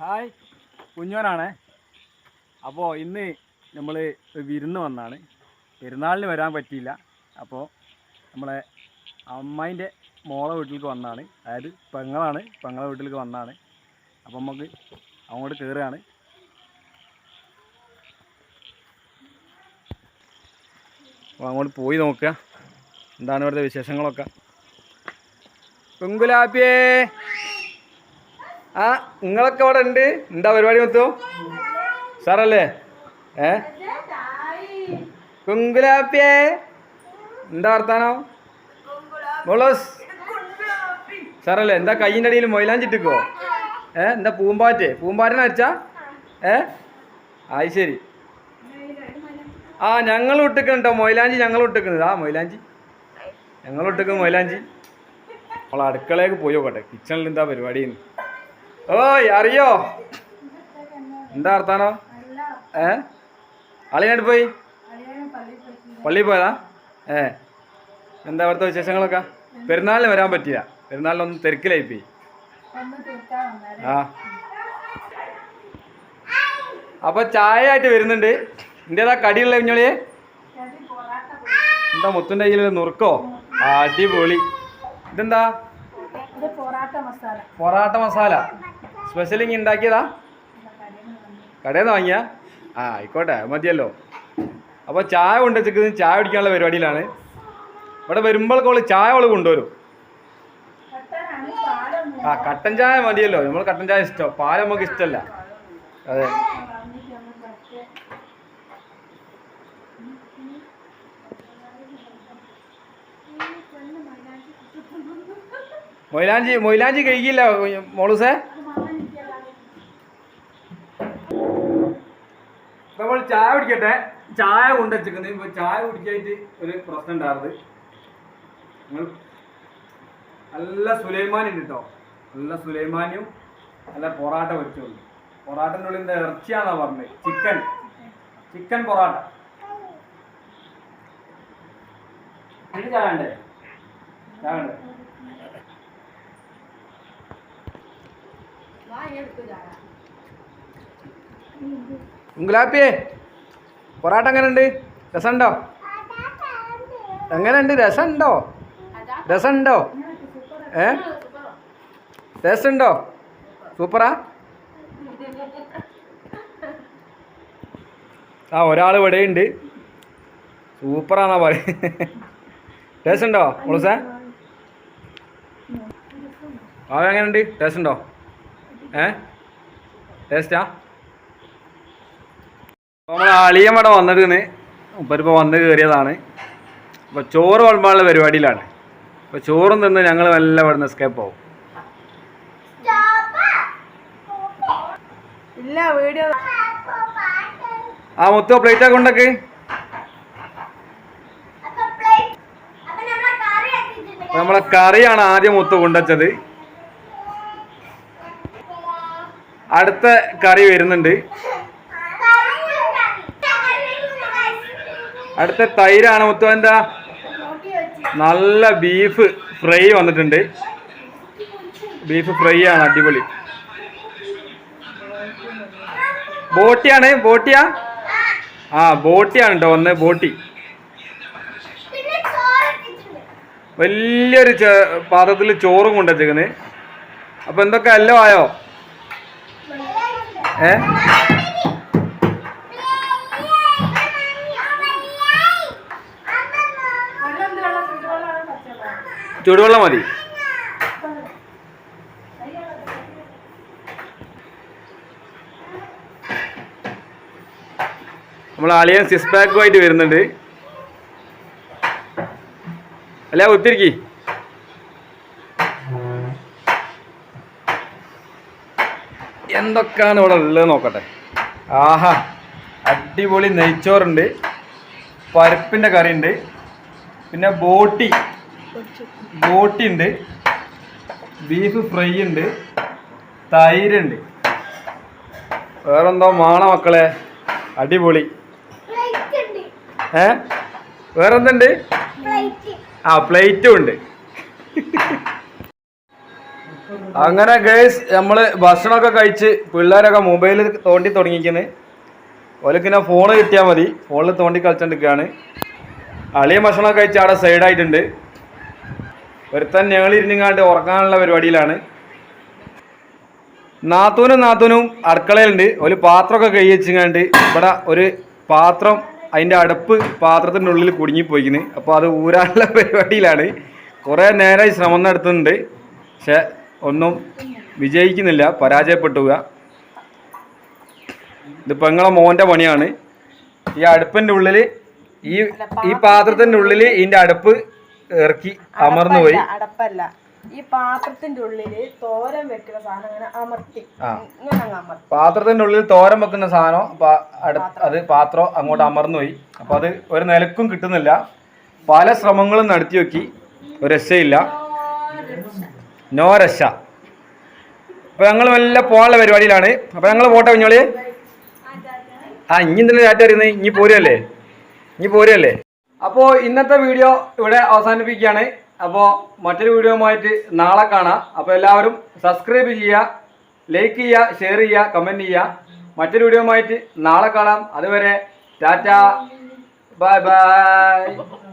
Hi കുഞ്ഞോനാണ് അപ്പോൾ ഇന്ന് നമ്മൾ വിരുന്ന് വന്നാണ്. പെരുന്നാളിന് വരാൻ പറ്റിയില്ല. അപ്പോൾ നമ്മളെ അമ്മേന്റെ മോളെ വീട്ടിലേക്ക് വന്നാണ്. അതായത് പെങ്ങളാണ് പെങ്ങളെ വീട്ടിലേക്ക് വന്നാണ്. അപ്പോൾ നമുക്ക് അങ്ങോട്ട് കയറുകയാണ് അപ്പോൾ അങ്ങോട്ട് പോയി നോക്കുക. എന്താണ് ഇവിടുത്തെ വിശേഷങ്ങളൊക്കെ? പെങ്കുലാപ്പിയേ ആ നിങ്ങളൊക്കെ അവിടെ ഉണ്ട്. എന്താ പരിപാടി മൊത്തം? സാറല്ലേ? ഏ? കുങ്കുലാപ്പിയേ? എന്താ വർത്താനോ? മുളോസ്? സാറല്ലേ എന്താ കയ്യിന്റെ അടിയിൽ മൊയിലാഞ്ചിട്ടിക്കോ ഏ എന്താ പൂമ്പാറ്റേ? പൂമ്പാറ്റനെ അടിച്ചാ ഏ? അത് ശരി. ആ ഞങ്ങൾ ഇട്ടിക്കുന്നുണ്ടോ മൊയിലാഞ്ചി ഞങ്ങൾ ഇട്ടിക്കുന്നത് ആ മൊയിലാഞ്ചി. ഞങ്ങൾ ഇട്ടിക്കുന്നു മൊയിലാഞ്ചി. നമ്മൾ അടുക്കളയിലേക്ക് പോയി നോക്കട്ടെ. കിച്ചണിൽ എന്താ പരിപാടി ഓയ് അറിയോ? എന്താ വർത്താനോ? ഏ? അളിയാണ് പോയി? പള്ളിയിൽ പോയതാ? ഏ. എന്താ അവിടുത്തെ വിശേഷങ്ങളൊക്കെ? പെരുന്നാളിന് വരാൻ പറ്റില്ല പെരുന്നാളിനൊന്നും തിരക്കിലായി പോയി. ആ. അപ്പൊ ചായ ആയിട്ട് വരുന്നുണ്ട്. എന്തേതാ കടിയുള്ള കുഞ്ഞോളിയെ എന്താ മുത്തുന്റെ കയ്യിൽ നുറുക്കോ? അടിപൊളി. ഇതെന്താ? ഇത് പൊറാട്ട മസാല. പൊറാട്ട മസാല. സ്പെഷ്യൽ ഇങ്ങനെ ഉണ്ടാക്കിയതാ കടയിൽ നിന്ന് വാങ്ങിയ? ആ ആയിക്കോട്ടെ മതിയല്ലോ. അപ്പോൾ ചായ കൊണ്ടുവച്ചിരിക്കുന്നത് ചായ കുടിക്കാനുള്ള പരിപാടിയിലാണ്. ഇവിടെ വരുമ്പോൾ അവൾ ചായ അവൾ കൊണ്ടുവരും. ആ കട്ടൻ ചായ മതിയല്ലോ. നമ്മൾ കട്ടൻ ചായ ഇഷ്ടം പാൽ നമുക്ക് ഇഷ്ടമല്ല അതെ. മൊയിലാഞ്ചി മൊയിലാഞ്ചി കഴിക്കില്ല മോളൂസേ. നമ്മൾ ചായ കുടിക്കട്ടെ. ചായ കൊണ്ടുവച്ചിരിക്കുന്നത് ഇപ്പൊ ചായ കുടിക്കായിട്ട് ഒരു പ്രശ്നം ഉണ്ടായിരുന്നത് നിങ്ങൾ നല്ല സുലൈമാനുണ്ട് കേട്ടോ നല്ല സുലൈമാനും നല്ല പൊറാട്ട വെച്ചുള്ളൂ പൊറാട്ടന്റെ ഉള്ളിൽ എന്താ ഇറച്ചിയാന്നാ പറഞ്ഞത് ചിക്കൻ. ചിക്കൻ പൊറാട്ട. ചായ ഉണ്ട് ചായ ഉണ്ടേ ഉങ്കുലാപ്പിയേ പൊറാട്ട എങ്ങനെയുണ്ട് രസമുണ്ടോ? എങ്ങനെയുണ്ട് രസമുണ്ടോ? രസമുണ്ടോ? ഏ? ടേസ്റ്റ് ഉണ്ടോ സൂപ്പറാ? ആ ഒരാൾ ഇവിടെ ഉണ്ട് സൂപ്പറാന്നാ പറയുന്നത് ടേസ്റ്റ് ഉണ്ടോ മുളസ? ആ എങ്ങനെയുണ്ട് ടേസ്റ്റ് ഉണ്ടോ ഏ? ടേസ്റ്റാ? നമ്മളെ അളിയൻ ഇവിടെ വന്നിട്ട് മുപ്പരിപ്പോൾ വന്ന് കയറിയതാണ്. അപ്പോൾ ചോറ് വളമ്പാനുള്ള പരിപാടിയിലാണ്. അപ്പോൾ ചോറും തിന്ന് ഞങ്ങൾ നല്ല ഇവിടെ നിന്ന് എസ്കേപ്പ് ആവും. ഇല്ല വീഡിയോ ആ മൊത്തം പ്ലേറ്റ് ഒക്കെ ഉണ്ടൊക്കെ അപ്പോൾ നമ്മളെ കറിയാണ് ആദ്യം മൊത്തം കൊണ്ടുവച്ചത്. അടുത്ത കറി വരുന്നുണ്ട്. അടുത്ത തൈരാണ് മൊത്തം എന്താ? നല്ല ബീഫ് ഫ്രൈ വന്നിട്ടുണ്ട്. ബീഫ് ഫ്രൈ ആണ് അടിപൊളി. ബോട്ടിയാണ് ബോട്ടിയാ? ആ ബോട്ടിയാണ് കേട്ടോ വന്ന് ബോട്ടി. വലിയൊരു പാത്രത്തിൽ ചോറും കൊണ്ടുവച്ചേക്കുന്നത് അപ്പൊ എന്തൊക്കെ എല്ലാം ആയോ? ഏ? ചൂടുവെള്ളം മതി. നമ്മൾ അളിയൻ സിക്സ് പാക്കുമായിട്ട് വരുന്നുണ്ട്. അല്ല ഒത്തിരിക്കി. എന്തൊക്കെയാണ് ഇവിടെ ഉള്ളത് നോക്കട്ടെ? ആഹാ അടിപൊളി നെയ്ച്ചോറുണ്ട് പരിപ്പിന്റെ കറിയുണ്ട് ഉണ്ട് പിന്നെ ബോട്ടി ബോട്ടി ഉണ്ട് ബീഫ് ഫ്രൈ ഉണ്ട് തൈരുണ്ട്. വേറെന്തോ മാണ മക്കളെ? അടിപൊളി. ഏ? വേറെന്തുണ്ട്? ആ പ്ലേറ്റും ഉണ്ട്. അങ്ങനെ ഗേസ് നമ്മൾ ഭക്ഷണമൊക്കെ കഴിച്ച് പിള്ളേരൊക്കെ മൊബൈലിൽ തോണ്ടി തുടങ്ങിക്കുന്നു ഓലക്കിനെ ഫോണ് കിട്ടിയാൽ മതി. ഫോണിൽ തോണ്ടി കളിച്ചോണ്ടിരിക്കുകയാണ് അളിയ ഭക്ഷണമൊക്കെ കഴിച്ച് അവിടെ സൈഡായിട്ടുണ്ട് ഒരുത്തൻ ഞങ്ങളിരുന്നിങ്ങാണ്ട് ഉറക്കാനുള്ള പരിപാടിയിലാണ്. നാത്തൂനും നാത്തൂനും അടുക്കളയിലുണ്ട്. ഒരു പാത്രമൊക്കെ കൈ വെച്ചിങ്ങാണ്ട് ഇവിടെ ഒരു പാത്രം അതിന്റെ അടുപ്പ് പാത്രത്തിന്റെ ഉള്ളിൽ കുടുങ്ങിപ്പോയിക്കുന്നു അപ്പോൾ അത് ഊരാനുള്ള പരിപാടിയിലാണ്. കുറേ നേരമായി ശ്രമം നടത്തുന്നുണ്ട്. പക്ഷെ ഒന്നും വിജയിക്കുന്നില്ല പരാജയപ്പെട്ടുക. ഇതിപ്പോൾ നിങ്ങളെ മോന്റെ പണിയാണ്. ഈ അടുപ്പിന്റെ ഉള്ളിൽ ഈ ഈ പാത്രത്തിന്റെ ഉള്ളിൽ ഇതിന്റെ അടുപ്പ് ഇറക്കി അമർന്നു പോയി. അടപ്പല്ല, ഈ പാത്രത്തിന്റെ ഉള്ളിൽ തോരൻ വെക്കുന്ന സാധനം അങ്ങനെ അമർത്തി. പാത്രത്തിന്റെ ഉള്ളിൽ തോരൻ വെക്കുന്ന സാധനം അത് പാത്രം അങ്ങോട്ട് അമർന്നു പോയി. അപ്പൊ അത് ഒരു നിലക്കും കിട്ടുന്നില്ല. പല ശ്രമങ്ങളും നടത്തി നോക്കി. ഒരു രക്ഷയില്ല. നോ രക്ഷ. അപ്പൊ ഞങ്ങൾ വല്ല പോകാനുള്ള പരിപാടിയിലാണ്. അപ്പൊ ഞങ്ങൾ പോട്ടെ കുഞ്ഞോളി? ആ ഇനി എന്തെങ്കിലും ചാറ്റ് അറിയുന്നത്? ഇനി പോരുമല്ലേ ഇനി പോരുമല്ലേ അപ്പോൾ ഇന്നത്തെ വീഡിയോ ഇവിടെ അവസാനിപ്പിക്കുകയാണ്. അപ്പോൾ മറ്റൊരു വീഡിയോയുമായിട്ട് നാളെ കാണാം. അപ്പോൾ എല്ലാവരും സബ്സ്ക്രൈബ് ചെയ്യുക ലൈക്ക് ചെയ്യുക ഷെയർ ചെയ്യുക കമന്റ് ചെയ്യുക. മറ്റൊരു വീഡിയോയുമായിട്ട് നാളെ കാണാം. അതുവരെ ടാറ്റ. Bye bye.